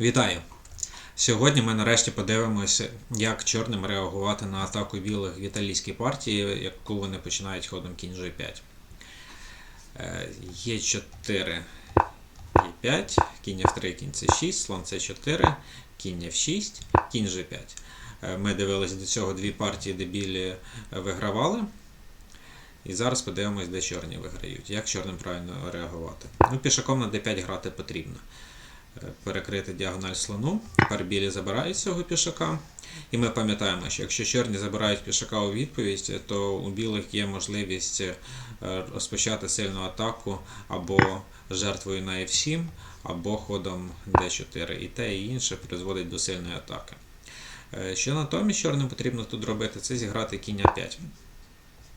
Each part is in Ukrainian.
Вітаю! Сьогодні ми нарешті подивимося, як чорним реагувати на атаку білих в італійській партії, яку вони починають ходом кінь G5. Е, Є4, Е5, кінь F3, кінь C6, слон C4, кінь F6, кінь G5. Е, Ми дивилися до цього дві партії, де білі е, вигравали. І зараз подивимось, де чорні виграють. Як чорним правильно реагувати. Ну, пішаком на d5 грати потрібно. Перекрити діагональ слону. Тепер білі забирають цього пішака. І ми пам'ятаємо, що якщо чорні забирають пішака у відповідь, то у білих є можливість е, розпочати сильну атаку або жертвою на F7, або ходом D4. І те, і інше призводить до сильної атаки. Е, Що натомість чорним потрібно тут робити, це зіграти кінь А5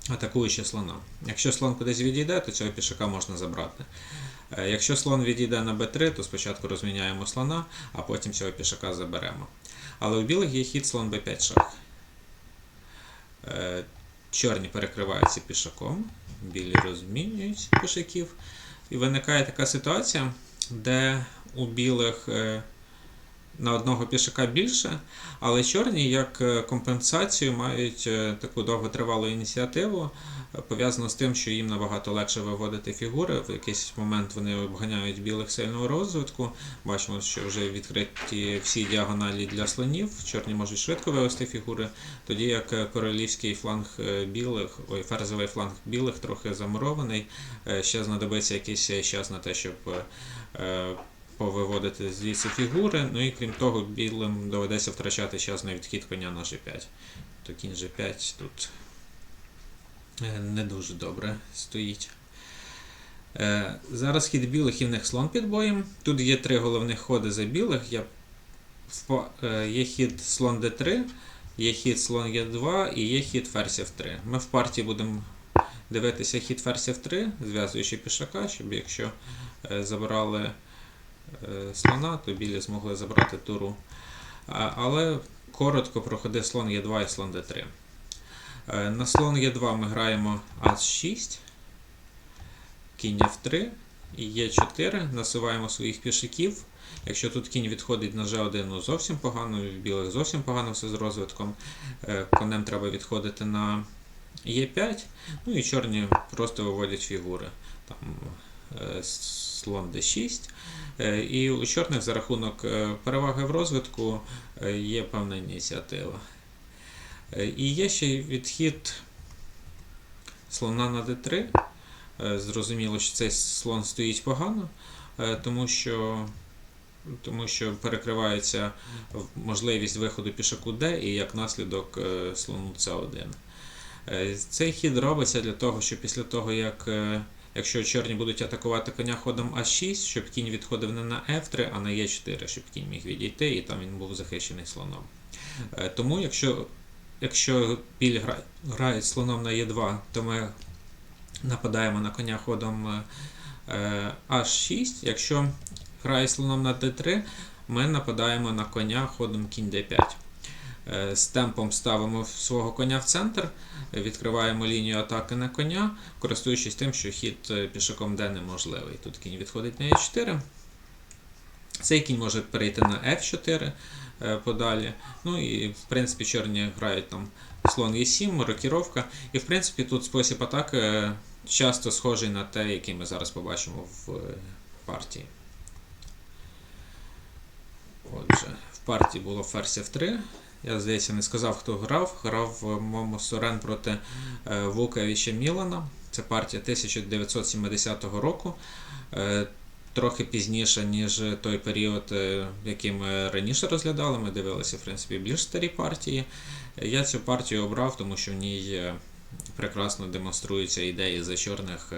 атакуючи слона. Якщо слон кудись відійде, то цього пішака можна забрати. Е, Якщо слон відійде на b3, то спочатку розміняємо слона, а потім цього пішака заберемо. Але у білих є хід слон b5 шах. Е, Чорні перекриваються пішаком, білі розмінюють пішаків. І виникає така ситуація, де у білих е, на одного пішака більше, але чорні як е, компенсацію мають е, таку довготривалу ініціативу, пов'язану з тим, що їм набагато легше виводити фігури. В якийсь момент вони обганяють білих сильного розвитку. Бачимо, що вже відкриті всі діагоналі для слонів. Чорні можуть швидко вивести фігури, тоді як е, королівський фланг білих, ой, ферзовий фланг білих трохи замурований. Ще знадобиться якийсь час на те, щоб повиводити звідси фігури. Ну і крім того, білим доведеться втрачати час на відхід коня на G5. То кінь G5 тут е, не дуже добре стоїть. Е, Зараз хід білих і в них слон під боєм. Тут є три головних ходи за білих. Е, Є хід слон D3, є хід слон Е2 і є хід ферзь F3. Ми в партії будемо дивитися хід ферзь F3, зв'язуючи пішака, щоб якщо забрали е, слона, то білі змогли забрати туру. Але коротко проходить слон Е2 і слон Д3. Е, На слон Е2 ми граємо Ас6, кінь F3 і Е4, насуваємо своїх пішаків. Якщо тут кінь відходить на G1, ну зовсім погано, в білих зовсім погано все з розвитком. Е, Конем треба відходити на Е5, ну і чорні просто виводять фігури. Там е, слон D6. Е, І у чорних за рахунок е, переваги в розвитку е, є певна ініціатива. Е, І є ще відхід слона на d3. Е, Зрозуміло, що цей слон стоїть погано, е, тому що, тому що перекривається можливість виходу пішаку d і як наслідок е, слону c1. Е, Цей хід робиться для того, щоб після того, як е, якщо чорні будуть атакувати коня ходом А6, щоб кінь відходив не на F3, а на Е4, щоб кінь міг відійти, і там він був захищений слоном. Е, Тому, якщо, якщо біль гра, грають слоном на Е2, то ми нападаємо на коня ходом е, H6. Якщо грає слоном на D3, ми нападаємо на коня ходом кінь D5. Е, З темпом ставимо свого коня в центр, відкриваємо лінію атаки на коня, користуючись тим, що хід е, пішаком D неможливий. Тут кінь відходить на E4. Цей кінь може перейти на F4 е, подалі. Ну і в принципі чорні грають там слон E7, рокіровка. І в принципі тут спосіб атаки часто схожий на те, який ми зараз побачимо в партії. Отже, в партії було ферзь F3. Я, здається, не сказав, хто грав. Грав е, Момо Сорен проти е, Вукавіча Мілана. Це партія 1970 року. Е, Трохи пізніше, ніж той період, який ми раніше розглядали. Ми дивилися, в принципі, більш старі партії. Я цю партію обрав, тому що в ній прекрасно демонструються ідеї за чорних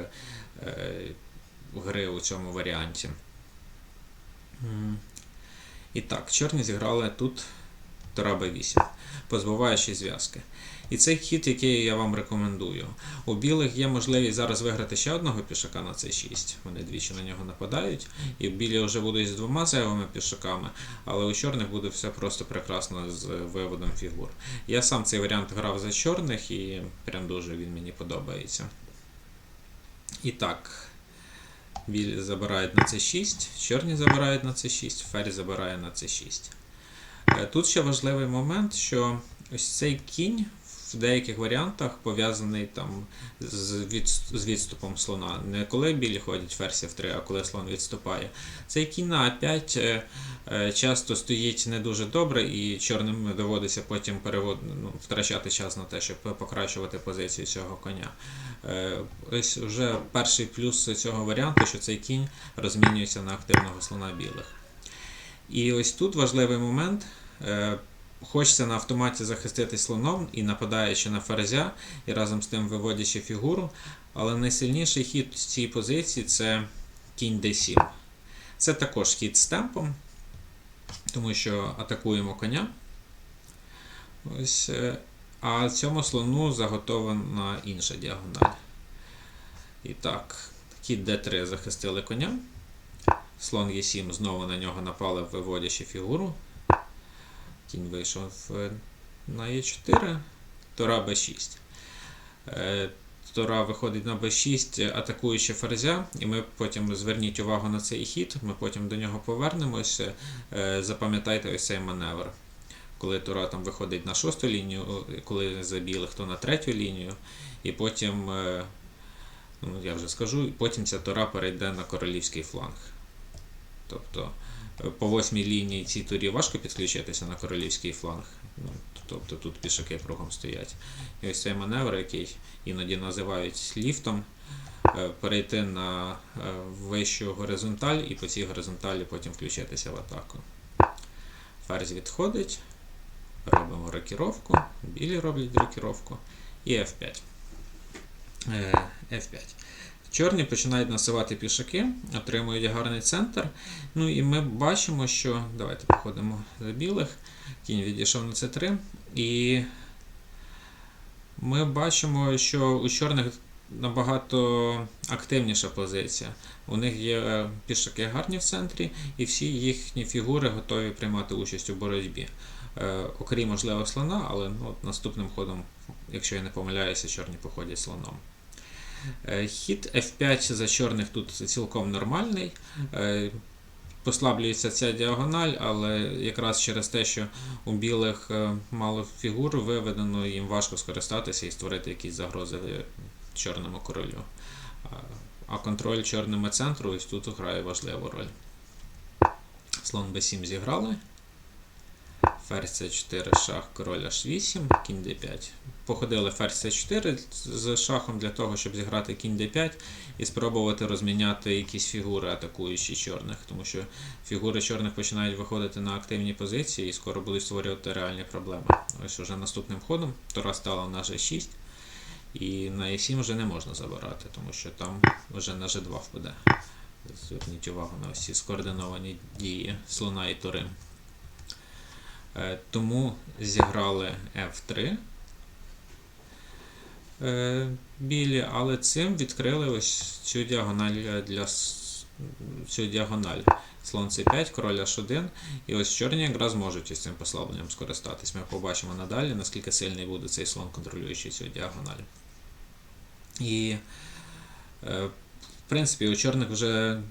гри у цьому варіанті. І так, чорні зіграли тут Тура Б8, позбуваючи зв'язки. І цей хід, який я вам рекомендую. У білих є можливість зараз виграти ще одного пішака на цей 6. Вони двічі на нього нападають. І білі вже будуть з двома зайвими пішаками, але у чорних буде все просто прекрасно з виводом фігур. Я сам цей варіант грав за чорних і прям дуже він мені подобається. І так, Білі забирають на c6, чорні забирають на c6, ферзь забирає на c6. Е, Тут ще важливий момент, що ось цей кінь в деяких варіантах пов'язаний там з, від, з відступом слона. Не коли білі ходять ферзь f3, а коли слон відступає. Цей кінь на a5 е, е, часто стоїть не дуже добре, і чорним доводиться потім перевод, ну, втрачати час на те, щоб покращувати позицію цього коня. Е, Ось вже перший плюс цього варіанту, що цей кінь розмінюється на активного слона білих. І ось тут важливий момент. Е, Хочеться на автоматі захистити слоном і нападаючи на ферзя, і разом з тим виводячи фігуру. Але найсильніший хід з цієї позиції це кінь d7. Це також хід з темпом, тому що атакуємо коня. Ось, е, а цьому слону заготована інша діагональ. І так, кіт d3 захистили коня. Слон Е7 знову на нього напали, виводячи фігуру. Кінь вийшов е, на Е4, Тора Б6. Е, Тора виходить на Б6, атакуючи ферзя, і ми потім зверніть увагу на цей хід, ми потім до нього повернемося. Е, Запам'ятайте ось цей маневр. Коли Тора там виходить на шосту лінію, коли за білих, то на третю лінію, і потім, ну я вже скажу, потім ця Тора перейде на королівський фланг. Тобто по восьмій лінії цій турі важко підключитися на королівський фланг. Ну, тобто тут пішаки кругом стоять. І ось цей маневр, який іноді називають ліфтом, е, перейти на е, вищу горизонталь і по цій горизонталі потім включитися в атаку. Ферзь відходить, робимо рокіровку, білі роблять рокіровку і F5. Е, F5. Чорні починають насувати пішаки, отримують гарний центр. Ну і ми бачимо, що. Давайте походимо за білих. Кінь відійшов на c3. І ми бачимо, що у чорних набагато активніша позиція. У них є е, пішаки гарні в центрі, і всі їхні фігури готові приймати участь у боротьбі. Е, окрім можливо слона, але ну, наступним ходом, якщо я не помиляюся, чорні походять слоном. Е, Хід F5 за чорних тут цілком нормальний. Е, Послаблюється ця діагональ, але якраз через те, що у білих е, мало фігур виведено, їм важко скористатися і створити якісь загрози чорному королю. А- контроль чорними центру ось тут грає важливу роль. Слон b7 зіграли. Ферзь c4, шах, король h8, кінь d5. Походили ферзь c4 з шахом для того, щоб зіграти кінь d5 і спробувати розміняти якісь фігури, атакуючі чорних, тому що фігури чорних починають виходити на активні позиції і скоро будуть створювати реальні проблеми. Ось уже наступним ходом Тора стала на g6, і на e7 вже не можна забирати, тому що там вже на g2 впаде. Зверніть увагу на ці скоординовані дії слона і тори. Е, Тому зіграли F3 е, білі, але цим відкрили ось цю діагональ е, для цю діагональ. Слон C5, король H1. І ось чорні якраз можуть із цим послабленням скористатись. Ми побачимо надалі, наскільки сильний буде цей слон, контролюючий цю діагональ. І в принципі у чорних вже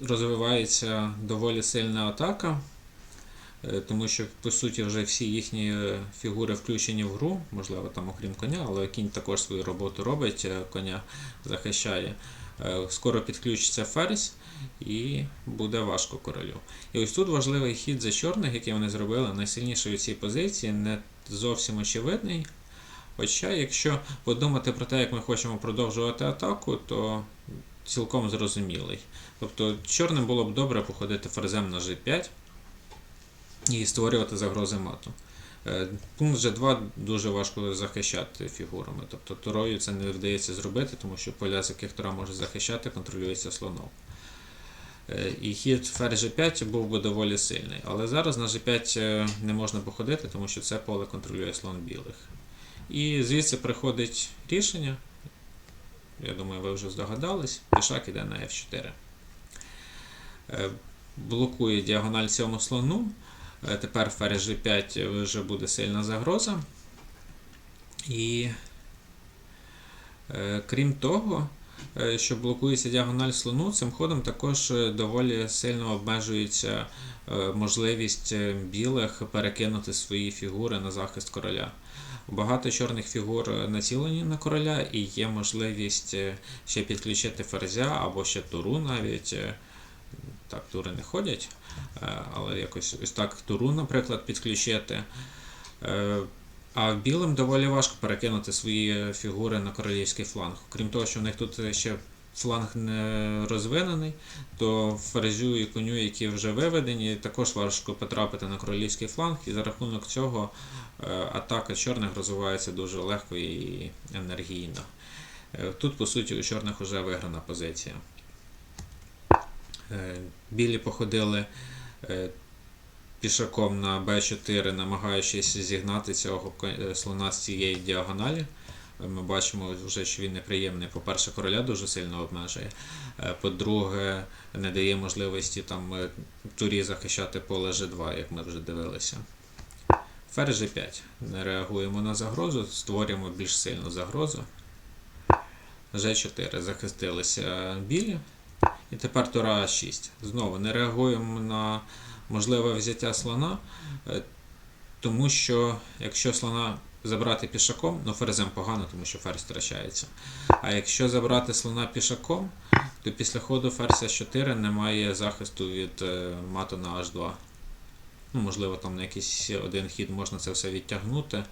розвивається доволі сильна атака. Е, Тому що, по суті, вже всі їхні е, фігури включені в гру, можливо, там окрім коня, але кінь також свою роботу робить, е, коня захищає. Скоро підключиться ферзь і буде важко королю. І ось тут важливий хід за чорних, який вони зробили, найсильніший у цій позиції, не зовсім очевидний. Хоча, якщо подумати про те, як ми хочемо продовжувати атаку, то цілком зрозумілий. Тобто чорним було б добре походити ферзем на g5 і створювати загрози мату. Е, Пункт G2 дуже важко захищати фігурами. Тобто турою це не вдається зробити, тому що поля, з яких тура може захищати, контролюється слоном. Е, І хід ферзь G5 був би доволі сильний. Але зараз на G5 е, не можна походити, тому що це поле контролює слон білих. І звідси приходить рішення. Я думаю, ви вже здогадались. Пішак іде на F4. Е, Блокує діагональ цьому слону. Е, Тепер ферзь G5 вже буде сильна загроза. І е, крім того, е, що блокується діагональ слону, цим ходом також доволі сильно обмежується можливість білих перекинути свої фігури на захист короля. Багато чорних фігур націлені на короля, і є можливість ще підключити ферзя або ще туру навіть. Так, тури не ходять, е, але якось ось так туру, наприклад, підключити. Е, А білим доволі важко перекинути свої фігури на королівський фланг. Крім того, що в них тут ще фланг не розвинений, то ферзю і коню, які вже виведені, також важко потрапити на королівський фланг, і за рахунок цього е, атака чорних розвивається дуже легко і енергійно. Тут, по суті, у чорних вже виграна позиція. Е, Білі походили е, пішаком на b4, намагаючись зігнати цього е, слона з цієї діагоналі. Ми бачимо вже, що він неприємний. По-перше, короля дуже сильно обмежує. По-друге, не дає можливості там турі захищати поле G2, як ми вже дивилися. Ферзь G5. Не реагуємо на загрозу, створюємо більш сильну загрозу. G4 захистилися білі. І тепер тура А6. Знову не реагуємо на можливе взяття слона, е, тому що якщо слона забрати пішаком, ну ферзем погано, тому що ферзь втрачається. А якщо забрати слона пішаком, то після ходу ферзь 4 немає захисту від е, мату на H2. Ну, можливо, там на якийсь один хід можна це все відтягнути, е,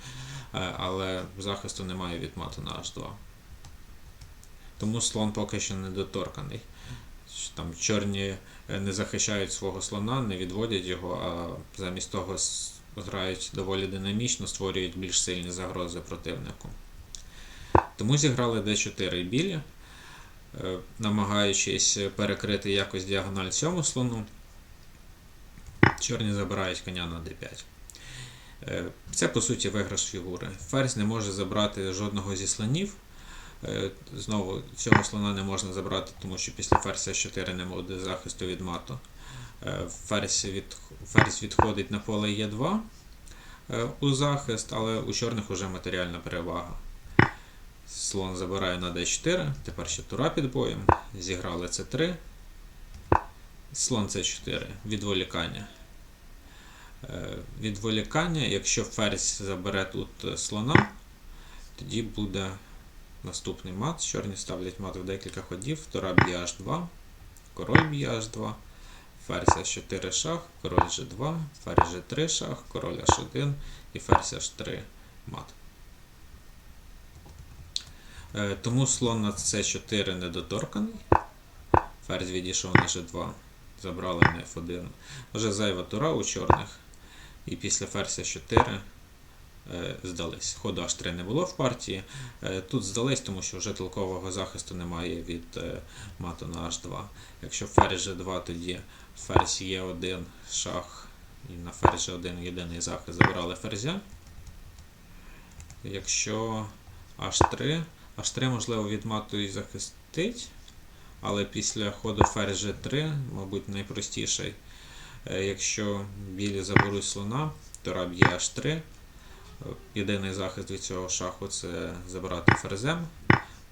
але захисту немає від мату на H2. Тому слон поки що недоторканий. Там чорні е, не захищають свого слона, не відводять його, а замість того грають доволі динамічно, створюють більш сильні загрози противнику. Тому зіграли d4 білі, е, намагаючись перекрити якось діагональ цьому слону. Чорні забирають коня на d5. Е, Це по суті виграш фігури. Ферзь не може забрати жодного зі слонів. Е, Знову цього слона не можна забрати, тому що після ферзя 4 не буде захисту від мату. Е, Ферзь, від, ферзь відходить на поле Е2 е, у захист, але у чорних вже матеріальна перевага. Слон забирає на d4, тепер ще тура під боєм. Зіграли c3. Слон c4, відволікання. Відволікання, якщо ферзь забере тут слона, тоді буде наступний мат. Чорні ставлять мат в декілька ходів. Тура б'є h2, король б'є h2, ферзь h4 шах, король g2, ферзь g3 шах, король h1 і ферзь h3 мат. Е, Тому слон на c4 недоторканий. Ферзь відійшов на g2, забрали на f1. Вже зайва тура у чорних. І після ферзя 4 е, здались. Ходу H3 не було в партії. Е, Тут здались, тому що вже толкового захисту немає від е, мату на H2. Якщо ферзь G2, тоді ферзь Е1, шах і на ферзь G1 єдиний захист забрали ферзя. Якщо H3, H3 можливо від мату і захистить, але після ходу ферзь G3, мабуть, найпростіший. Е, Якщо білі заберуть слона, то раб є H3. Єдиний захист від цього шаху це забирати ферзем.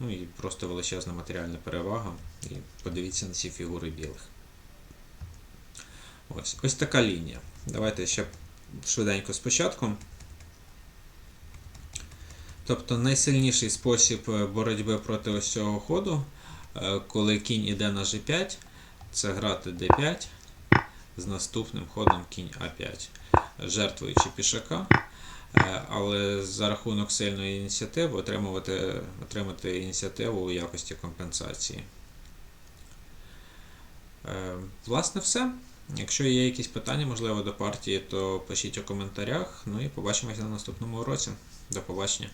Ну і просто величезна матеріальна перевага. І подивіться на ці фігури білих. Ось, ось така лінія. Давайте ще швиденько спочатку. Тобто найсильніший спосіб е, боротьби проти ось цього ходу, е, коли кінь іде на G5, це грати D5 з наступним ходом кінь А5, жертвуючи пішака, але за рахунок сильної ініціативи отримувати, отримати ініціативу у якості компенсації. Е, Власне, все. Якщо є якісь питання, можливо, до партії, то пишіть у коментарях. Ну і побачимося на наступному уроці. До побачення.